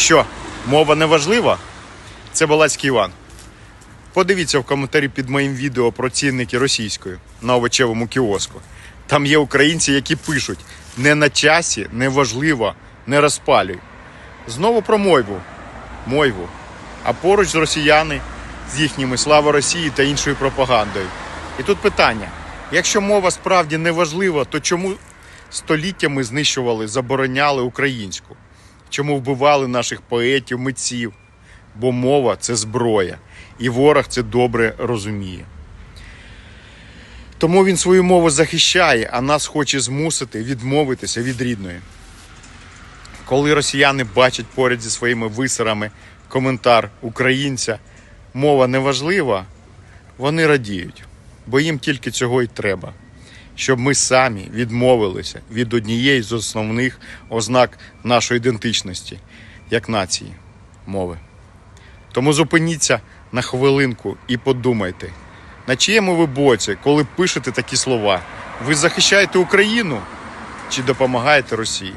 Що, мова не важлива? Це Балацький Іван. Подивіться в коментарі під моїм відео про цінники російської на овочевому кіоску. Там є українці, які пишуть: не на часі, не важливо, не розпалюй. Знову про мойву. Мойву. А поруч з росіяни з їхніми слава Росії та іншою пропагандою. І тут питання: якщо мова справді не важлива, то чому століттями знищували, забороняли українську? Чому вбивали наших поетів, митців? Бо мова це зброя, і ворог це добре розуміє. Тому він свою мову захищає, а нас хоче змусити відмовитися від рідної. Коли росіяни бачать поряд зі своїми висерами коментар українця, мова не важлива, вони радіють, бо їм тільки цього й треба, щоб ми самі відмовилися від однієї з основних ознак нашої ідентичності як нації мови. Тому зупиніться на хвилинку і подумайте, на чиєму ви боці, коли пишете такі слова? Ви захищаєте Україну чи допомагаєте Росії?